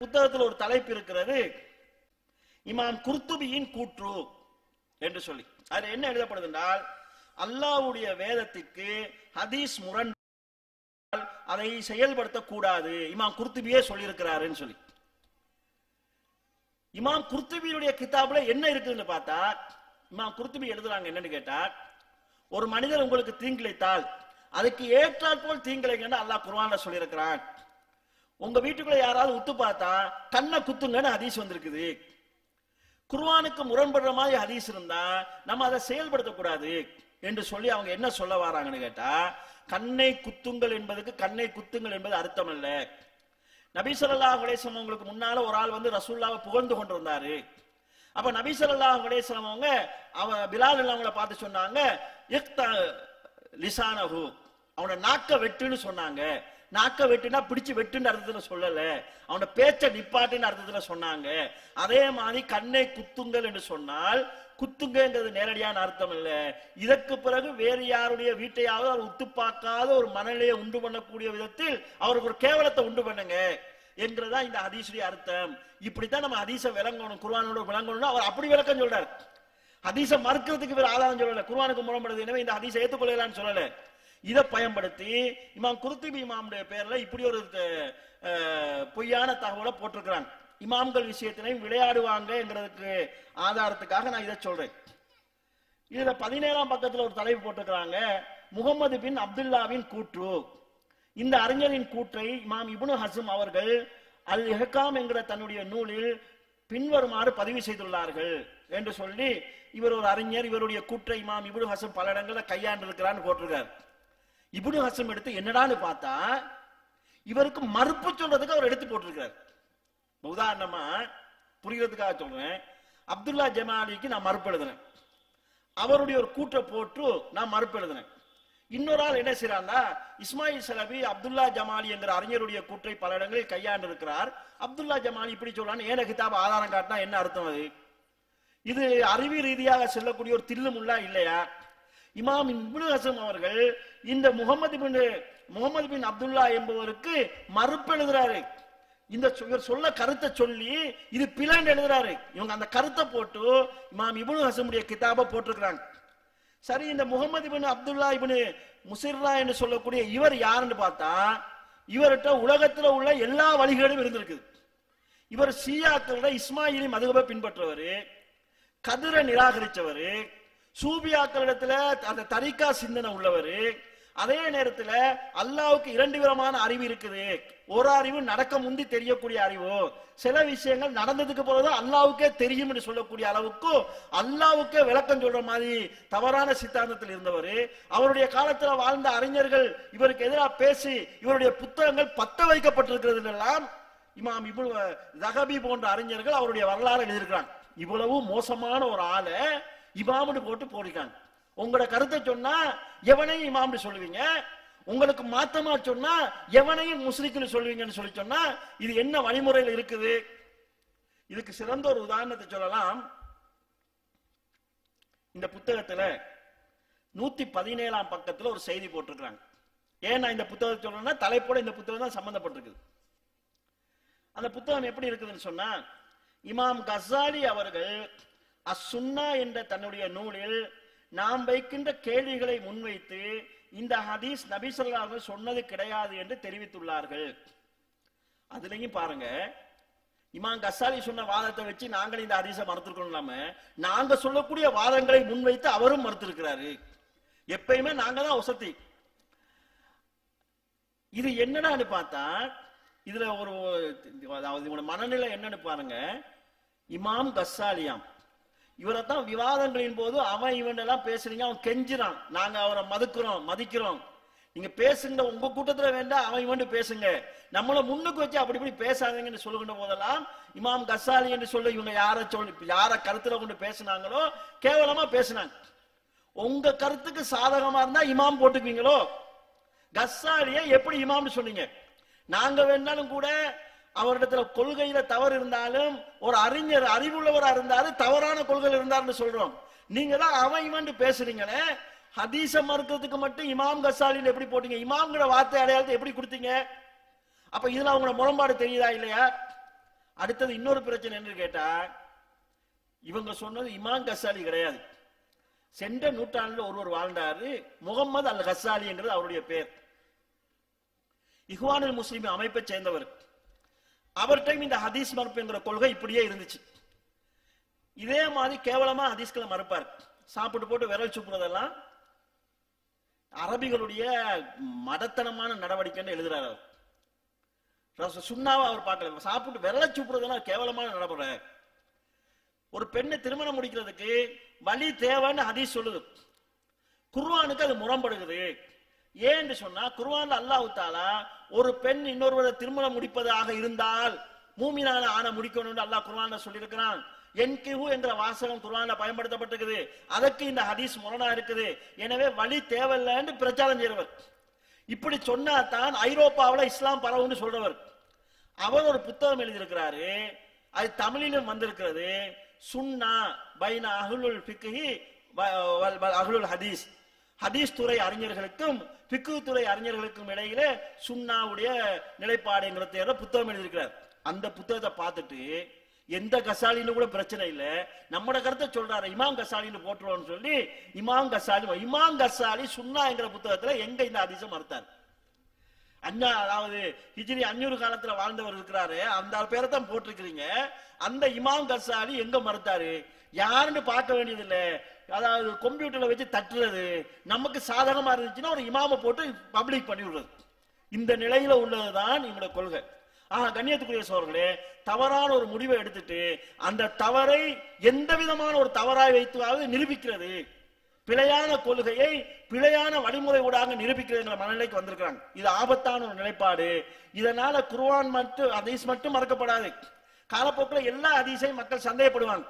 புத்தகத்தில் ஒரு தலைப்பு இருக்கிறது. இமாம் குர்துபியின் கூற்று என்று சொல்லி. அது என்ன எழுதப்படுது என்றால் அல்லாஹ்வுடைய வேதத்திற்கு ஹதீஸ் முரண் அதை செயல்படுத்த கூடாது. இமாம் குர்துபியே சொல்லியிருக்கிறாருன்னு சொல்லி. இமாம் குர்துபியுடைய கிதாபுல என்ன இருக்குதுன்னு பார்த்தா இமாம் குர்துபி எழுதுறாங்க என்னன்னு கேட்டா ஒரு மனிதர் உங்களுக்கு தீங்கிழைத்தால் அதுக்கு ஏற்றாற்போல் போல் தீங்கிழைங்கன்னு அல்லாஹ் குர்ஆன்ல சொல்லியிருக்கிறான். உங்க வீட்டுக்குள்ள யாராவது உத்து பார்த்தா கண்ணை குத்துங்கன்னு ஹதீஸ் வந்திருக்குது. குர்வானுக்கு முரண்படுற மாதிரி ஹதீஸ் இருந்தா நம்ம அதை செயல்படுத்தக்கூடாது என்று சொல்லி அவங்க என்ன சொல்ல வராங்கன்னு கேட்டா கண்ணை குத்துங்கள் என்பதுக்கு கண்ணை குத்துங்கள் என்பது அர்த்தம் அல்ல. நபி ஸல்லல்லாஹு அவங்களுக்கு முன்னால ஒரு ஆள் வந்து ரசூல்லாவை புகழ்ந்து கொண்டிருந்தாரு. அப்ப நபி ஸல்லல்லாஹு அவங்க அவ பிலால் அவங்கள பார்த்து சொன்னாங்க இக்தா லிசானஹு அவனை நாக்க வெட்டுன்னு சொன்னாங்க. நாக்க வெட்டுனா பிடிச்சு வெட்டுன்னு அர்த்தத்துல சொல்லல. அவனோட பேச்ச நிப்பாட்டுன்னு அர்த்தத்துல சொன்னாங்க. அதே மாதிரி கண்ணை குத்துங்கள் என்று சொன்னால் குத்துங்கிறது நேரடியான அர்த்தம் இல்ல. இதற்கு பிறகு வேறு யாருடைய வீட்டையாவது அவர் உத்து பார்க்காத ஒரு மனநிலையை உண்டு பண்ணக்கூடிய விதத்தில் அவருக்கு ஒரு கேவலத்தை உண்டு பண்ணுங்க என்கிறதா இந்த ஹதீஸுடைய அர்த்தம். இப்படித்தான் நம்ம ஹதீச விளங்கணும் குருவானோட விளங்கணும்னு அவர் அப்படி விளக்கம் சொல்றாரு. ஹதீச மறுக்கிறதுக்கு வேற ஆதாரம் சொல்லல. குருவானுக்கு முரம்படுது எனவே இந்த ஹதீச ஏற்றுக்கொள்ளலாம்னு சொல்லல. இதை பயன்படுத்தி இமாம் குருத்துபி இமாமுடைய பேர்ல இப்படி ஒரு பொய்யான தகவலை போட்டிருக்கிறாங்க இமாம்கள் விஷயத்திலையும் விளையாடுவாங்கங்கிறதுக்கு ஆதாரத்துக்காக நான் இதை சொல்றேன். இதுல பதினேழாம் பக்கத்துல ஒரு தலைப்பு போட்டிருக்கிறாங்க முகமது பின் அப்துல்லாவின் கூற்று. இந்த அறிஞரின் கூற்றை இமாம் இபுனு ஹசம் அவர்கள் அல் இஹ்காம் என்கிற தன்னுடைய நூலில் பின்வருமாறு பதிவு செய்துள்ளார்கள் என்று சொல்லி இவர் ஒரு அறிஞர் இவருடைய கூற்றை இமாம் இபுனு ஹசம் பல இடங்களில் கையாண்டு இருக்கிறான்னு போட்டிருக்காரு. இப்னு ஹசம் எடுத்து என்னடான்னு பார்த்தா இவருக்கு மறுப்பு சொல்றதுக்கு அவர் எடுத்து போட்டிருக்கிறார். உதாரணமா புரிகிறதுக்காக சொல்றேன். அப்துல்லா ஜமாலிக்கு நான் மறுப்பு எழுதுனேன் அவருடைய ஒரு கூற்றை போட்டு நான் மறுப்பு எழுதினேன் இன்னொரு ஆள் என்ன செய்யறான்னா இஸ்மாயில் சலபி அப்துல்லா ஜமாலி என்கிற அறிஞருடைய கூற்றை பல இடங்களில் கையாண்டு இருக்கிறார் அப்துல்லா ஜமாலி இப்படி சொல்றான்னு ஏன கிதாப் ஆதாரம் காட்டினா என்ன அர்த்தம் அது? இது அறிவு ரீதியாக செல்லக்கூடிய ஒரு தில்லுமுல்லா இல்லையா? இமாம் இப்னு ஹசம் அவர்கள் இந்த முகமது பின் முகமது பின் அப்துல்லா என்பவருக்கு மறுப்பு எழுதுறாரு. இந்த சொ- இவர் சொல்ல கருத்தை சொல்லி இது பிளான் எழுதுறாரு. இவங்க அந்த கருத்தை போட்டு இமாம் இபுனு ஹசமுடைய கிதாபை போட்டிருக்கிறாங்க. சரி இந்த முகமது பின் அப்துல்லா இபின் முசிர்லா என்று சொல்லக்கூடிய இவர் யாருன்னு பார்த்தா இவர்கிட்ட உலகத்துல உள்ள எல்லா வழிகளும் இருந்திருக்குது இவர் ஷியாக்களோட இஸ்மாயிலி மதுகபை பின்பற்றவர் கதிரை நிராகரிச்சவர் சூபியாக்களிடத்துல அந்த தரிகா சிந்தனை உள்ளவர். அதே நேரத்துல அல்லாவுக்கு இரண்டு விதமான அறிவு இருக்குது. ஒரு அறிவு நடக்க முந்தி தெரியக்கூடிய அறிவு. சில விஷயங்கள் நடந்ததுக்கு பிறகு அல்லாவுக்கே தெரியும் என்று சொல்லக்கூடிய அளவுக்கு அல்லாவுக்கே விளக்கம் சொல்ற மாதிரி தவறான சித்தாந்தத்தில் இருந்தவர். அவருடைய காலத்துல வாழ்ந்த அறிஞர்கள் இவருக்கு எதிராக பேசி இவருடைய புத்தகங்கள் பத்த வைக்கப்பட்டிருக்கிறது எல்லாம் இமாம் இபு ஜகபி போன்ற அறிஞர்கள் அவருடைய வரலாறு எழுதியிருக்கிறாங்க இவ்வளவு மோசமான ஒரு ஆளை இமாம்னு போட்டு போடுறாங்க. உங்களோட கருத்தை சொன்னா எவனையும் இமாம்னு சொல்லுவீங்க. உங்களுக்கு மாத்தமா சொன்னா எவனையும் முஸ்லிக்னு சொல்லுவீங்கன்னு சொல்லி சொன்னா இது என்ன வழிமுறையில் இருக்குது? இதுக்கு சிறந்த ஒரு உதாரணத்தை சொல்லலாம். இந்த புத்தகத்துல நூத்தி பதினேழாம் பக்கத்துல ஒரு செய்தி போட்டிருக்கிறாங்க. ஏன் நான் இந்த புத்தகத்தை சொல்லணும்னா தலைப்போட இந்த புத்தகம் தான் சம்பந்தப்பட்டிருக்குது. அந்த புத்தகம் எப்படி இருக்குதுன்னு சொன்னா இமாம் கசாலி அவர்கள் அசுன்னா என்ற தன்னுடைய நூலில் நாம் வைக்கின்ற கேள்விகளை முன்வைத்து இந்த ஹதீஸ் நபி சொன்னது கிடையாது என்று தெரிவித்துள்ளார்கள். அதுலயும் பாருங்க இமாம் கசாலி சொன்ன வாதத்தை வச்சு நாங்கள் இந்த ஹதீஸை மறுத்திருக்கோம் இல்லாம நாங்க சொல்லக்கூடிய வாதங்களை முன்வைத்து அவரும் மறுத்திருக்கிறாரு. எப்பயுமே நாங்க தான் வசதி. இது என்னடான்னு பார்த்தா இதுல ஒரு அதாவது மனநிலை என்னன்னு பாருங்க இமாம் கசாலியாம் இவரை தான் விவாதங்களின் போது அவன் இவன் எல்லாம் பேசுறீங்க அவன் கெஞ்சுறான். நாங்க அவரை மதுக்கிறோம் மதிக்கிறோம். நீங்க பேசுங்க உங்க கூட்டத்துல வேண்டாம் அவன் இவன் பேசுங்க. நம்மள முன்னுக்கு வச்சு அப்படி இப்படி பேசாதீங்கன்னு சொல்லுகின்ற போதெல்லாம் இமாம் கசாலி என்று சொல்ல இவங்க யார சொல்லி யார கருத்துல கொண்டு பேசுனாங்களோ கேவலமா பேசுனாங்க. உங்க கருத்துக்கு சாதகமா இருந்தா இமாம் போட்டுக்குவீங்களோ? கசாலிய எப்படி இமாம்னு சொன்னீங்க? நாங்க வேணாலும் கூட அவரிடத்துல கொள்கையில தவறு இருந்தாலும் ஒரு அறிஞர் அறிவுள்ளவரா இருந்தாரு தவறான கொள்கை இருந்தாருன்னு சொல்றோம். நீங்க தான் அவன் இவன் பேசுறீங்களே ஹதீச மறுக்கிறதுக்கு மட்டும் இமாம் கசாலின்னு எப்படி போட்டீங்க? இமாம்ங்கிற வார்த்தை அடையாளத்தை எப்படி கொடுத்தீங்க? அப்ப இதுல அவங்களோட முரண்பாடு தெரியுதா இல்லையா? அடுத்தது இன்னொரு பிரச்சனை என்ன கேட்டா இவங்க சொன்னது இமாம் கசாலி கிடையாது. சென்ற நூற்றாண்டுல ஒருவர் வாழ்ந்தாரு முகமது அல் கசாலிங்கிறது அவருடைய பேர். இஹ்வானுல் முஸ்லிம் அமைப்பை சேர்ந்தவர். அவர்கிட்ட இந்த ஹதீஸ் மறுப்புங்கிற கொள்கை இப்படியே இருந்துச்சு. இதே மாதிரி கேவலமா ஹதீஸ்களை மறுப்பார். சாப்பிட்டு போட்டு விரல் சுப்புறதெல்லாம் அரபிகளுடைய மதத்தனமான நடவடிக்கைன்னு எழுதுறாரு அவர். சுண்ணாவை அவர் பார்க்கல. சாப்பிட்டு விரல சுப்புறதெல்லாம் கேவலமான நடைமுறை ஒரு பெண்ணை திருமணம் முடிக்கிறதுக்கு வழி தேவைன்னு ஹதீஸ் சொல்லுது. குர்வானுக்கு அது முரம்படுகிறது ஏன்னு சொன்னா குர்வான் அல்லாஹ் தாலா ஒரு பெண் இன்னொருவரை திருமணம் முடிப்பதாக இருந்தால் மூமினான ஆணை முடிக்கணும்னு அல்லாஹ் குர்ஆன்ல சொல்லியிருக்கிறான். என்கிஹு என்ற வாசகம் குர்வான பயன்படுத்தப்பட்டிருக்குது. அதற்கு இந்த ஹதீஸ் முரணா இருக்குது. எனவே வழி தேவையில்லைன்னு பிரச்சாரம் செய்யறவர் இப்படி சொன்னா தான் ஐரோப்பாவில் இஸ்லாம் பரவுன்னு சொல்றவர். அவர் ஒரு புத்தகம் எழுதியிருக்கிறாரு. அது தமிழிலும் வந்திருக்கிறது. சுன்னா பைன அகுலுல் பிக்கி வ- ஹதீஸ். ஹதீஸ் துறை அறிஞர்களுக்கும் பிக்கு துறை அறிஞர்களுக்கும் இடையில சுண்ணாவுடைய நிலைப்பாடுங்கிற புத்தகம் எழுதியிருக்கிறார். அந்த புத்தகத்தை பார்த்துட்டு எந்த கசாலின்னு கூட பிரச்சனை இல்ல. நம்மட கருத்தை சொல்றாரு இமாம் கசாலின்னு போட்டுருவோம்னு சொல்லி இமாம் கசாலி இமாம் கசாலி சுண்ணாங்கிற புத்தகத்துல எங்க இந்த அதிசயம் மறுத்தார்? அண்ணா அதாவது ஹிஜ்ரி அஞ்சூறு காலத்துல வாழ்ந்தவர் இருக்கிறாரு அந்த பேரை தான் போட்டிருக்கிறீங்க. அந்த இமாம் கசாலி எங்க மறுத்தாரு? யாருன்னு பார்க்க வேண்டியது இல்லை அதாவது கம்ப்யூட்டர்ல வச்சு தட்டுறது. நமக்கு சாதகமா இருந்துச்சுன்னா ஒரு இமாமை போட்டு பப்ளிக் பண்ணி விடுறது. இந்த நிலையில உள்ளதுதான் இவங்களோட கொள்கை. ஆனா கண்ணியத்துக்குரிய சோழர்களே தவறான ஒரு முடிவை எடுத்துட்டு அந்த தவறை எந்த விதமான ஒரு தவறாய் வைத்தாவது நிரூபிக்கிறது. பிழையான கொள்கையை பிழையான வழிமுறை ஊடாக நிரூபிக்கிறதுங்கிற மனநிலைக்கு வந்திருக்கிறாங்க. இது ஆபத்தான ஒரு நிலைப்பாடு. இதனால குருவான் மட்டும் அதீஸ் மட்டும் மறக்கப்படாது. காலப்போக்கில் எல்லா அதிசையும் மக்கள் சந்தேகப்படுவாங்க.